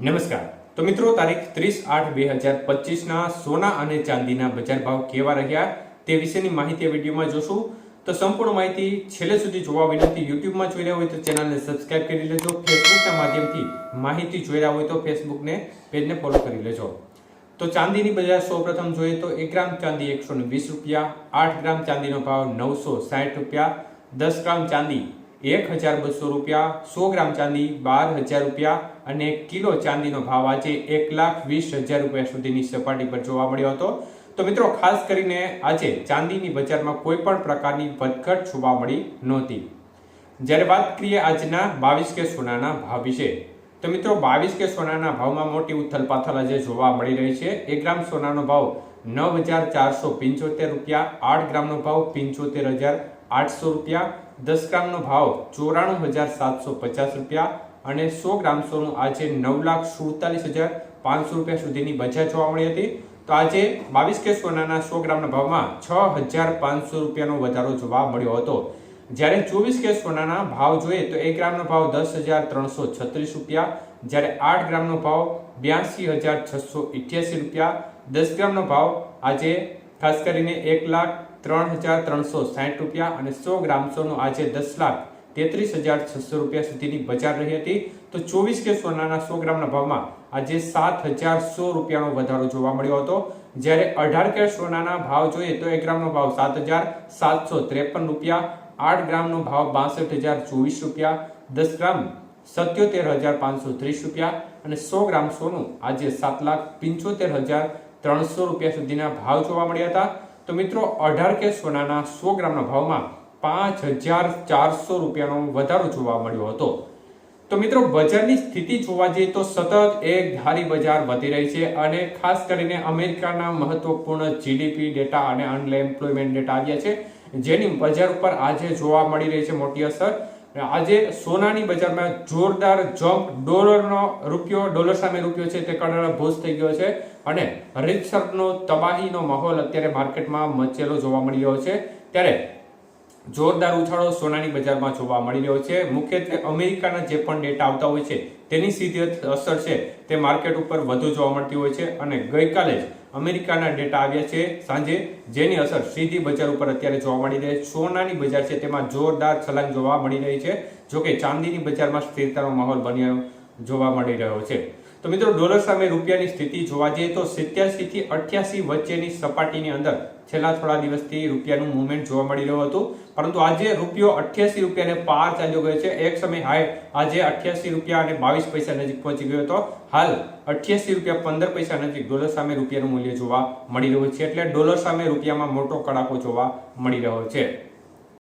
નમસ્કાર. તો મિત્રો, તારીખ ત્રીસ આઠ બે હજાર પચીસના સોના અને ચાંદીના બજાર ભાવ કેવા રહ્યા તે વિશેની માહિતી વિડીયોમાં જોશું. તો સંપૂર્ણ માહિતી છેલ્લે સુધી જોવા વિનંતી, યુટ્યુબમાં જોઈ રહ્યા હોય તો ચેનલને સબસ્ક્રાઇબ કરી લેજો, ફેસબુકના માધ્યમથી માહિતી જોઈ રહ્યા હોય તો ફેસબુકને પેજને ફોલો કરી લેજો. તો ચાંદીની બજાર સૌપ્રથમ જોઈએ તો એક ગ્રામ ચાંદી એકસો વીસ રૂપિયા, આઠ ગ્રામ ચાંદીનો ભાવ નવસો સાઠ રૂપિયા, દસ ગ્રામ ચાંદી એક હજાર બસો રૂપિયા, સો ગ્રામ ચાંદી બાર હજાર રૂપિયા અને કિલો ચાંદીનો ભાવ આજે એક લાખ વીસ હજાર રૂપિયા સુધીની સપાટી પર જોવા મળ્યો હતો. તો મિત્રો, ખાસ કરીને આજે ચાંદીની બજારમાં કોઈ પણ પ્રકારની વધઘટ જોવા મળી નહોતી. જ્યારે વાત કરીએ આજના બાવીસ કે સોનાના ભાવ વિશે તો મિત્રો, બાવીસ કે સોનાના ભાવમાં મોટી ઉથલપાથલ આજે જોવા મળી રહી છે. એક ગ્રામ સોનાનો ભાવ નવ હજાર ચારસો પંચોતેર રૂપિયા, આઠ ગ્રામનો ભાવ પંચોતેર હજાર આઠસો રૂપિયા, દસ ગ્રામનો ભાવ ચોરાણું હજાર સાતસો પચાસ રૂપિયા અને સો ગ્રામ સોનું આજે નવ લાખ સુડતાલીસ હજાર પાંચસો રૂપિયા સુધીની બજાર જોવા મળી હતી. તો આજે બાવીસ કે સોનાના સો ગ્રામના ભાવમાં છ હજાર પાંચસો રૂપિયાનો વધારો જોવા મળ્યો હતો. જ્યારે ચોવીસ કે સોનાના ભાવ જોઈએ તો એક ગ્રામનો ભાવ દસ હજાર ત્રણસો છત્રીસ રૂપિયા, જ્યારે આઠ ગ્રામનો ભાવ બ્યાસી હજાર છસો ઇઠ્યાસી રૂપિયા, દસ ગ્રામનો ભાવ આજે ખાસ કરીને એક લાખ ત્રણ હજાર ત્રણસો સાઠ રૂપિયા અને સો ગ્રામ સોનું આજે દસ લાખ તેત્રીસ હજાર છસો રૂપિયા સુધીની બજાર રહી હતી. તો ચોવીસ કે સોનાના સો ગ્રામના ભાવમાં આજે સાત હજાર સો રૂપિયાનો વધારો જોવા મળ્યો હતો. જ્યારે અઢાર કે સોનાના ભાવ જોઈએ તો એક ગ્રામનો ભાવ સાત હજાર સાતસો ત્રેપન રૂપિયા આઠ ગ્રામનો ભાવ બાસઠ હજાર ચોવીસ રૂપિયા, દસ ગ્રામ સત્યોતેર હજાર પાંચસો ત્રીસ રૂપિયા અને સો ગ્રામ સોનું આજે સાત લાખ પંચોતેર હજાર ત્રણસો રૂપિયા સુધીના ભાવ જોવા મળ્યા હતા. તો મિત્રો, અઢાર કે સોનાના સો ગ્રામના ભાવમાં પાંચ હજાર ચારસો રૂપિયાનો વધારો જોવા મળ્યો હતો. તો મિત્રો, બજારની સ્થિતિ જોવા જઈએ તો સતત એક ધારી બજાર વધી રહી છે અને ખાસ કરીને અમેરિકાના મહત્વપૂર્ણ જીડીપી ડેટા અને અનએમ્પ્લોયમેન્ટ ડેટા આવ્યા છે. જેની બજાર ઉપર આજે જોવા મળી રહી છે મોટી અસર. આજે સોનાની બજારમાં જોરદાર જમ્પ ડોલરનો રૂપિયો, ડોલર સામે રૂપિયો છે તે ભોજ થઈ ગયો છે. અને રીતસરનો તબાહીનો માહોલ અત્યારે માર્કેટમાં મચેલો જોવા મળી રહ્યો છે. ત્યારે જોરદાર ઉછાળો સોનાની બજારમાં જોવા મળી રહ્યો છે. મુખ્યત્વે અમેરિકાના જે પણ ડેટા આવતા હોય છે તેની સીધી અસર છે તે માર્કેટ ઉપર વધુ જોવા મળતી હોય છે. અને ગઈકાલે જ અમેરિકાના ડેટા આવ્યા છે સાંજે, જેની અસર સીધી બજાર ઉપર અત્યારે જોવા મળી રહી છે. સોનાની બજાર છે, તેમાં જોરદાર છલાંગ જોવા મળી રહી છે, જોકે ચાંદીની બજારમાં સ્થિરતાનો માહોલ બન્યો જોવા મળી રહ્યો છે. તો મિત્રો, ડોલર સામે રૂપિયાની સ્થિતિ જોવા જઈએ તો સિત્યાસી થી અઠ્યાસી વચ્ચેની સપાટીની અંદર છેલ્લા થોડા દિવસથી રૂપિયાનું મુવમેન્ટ જોવા મળી રહ્યું હતું. પરંતુ આજે રૂપિયો અઠ્યાસી રૂપિયાને પાર ચાલ્યો ગયો છે. એક સમય હાઈ આજે અઠ્યાસી રૂપિયા અને બાવીસ પૈસા નજીક પહોંચી ગયો હતો. હાલ અઠ્યાસી રૂપિયા પંદર પૈસા નજીક ડોલર સામે રૂપિયાનું મૂલ્ય જોવા મળી રહ્યું છે. એટલે ડોલર સામે રૂપિયામાં મોટો કડાકો જોવા મળી રહ્યો છે.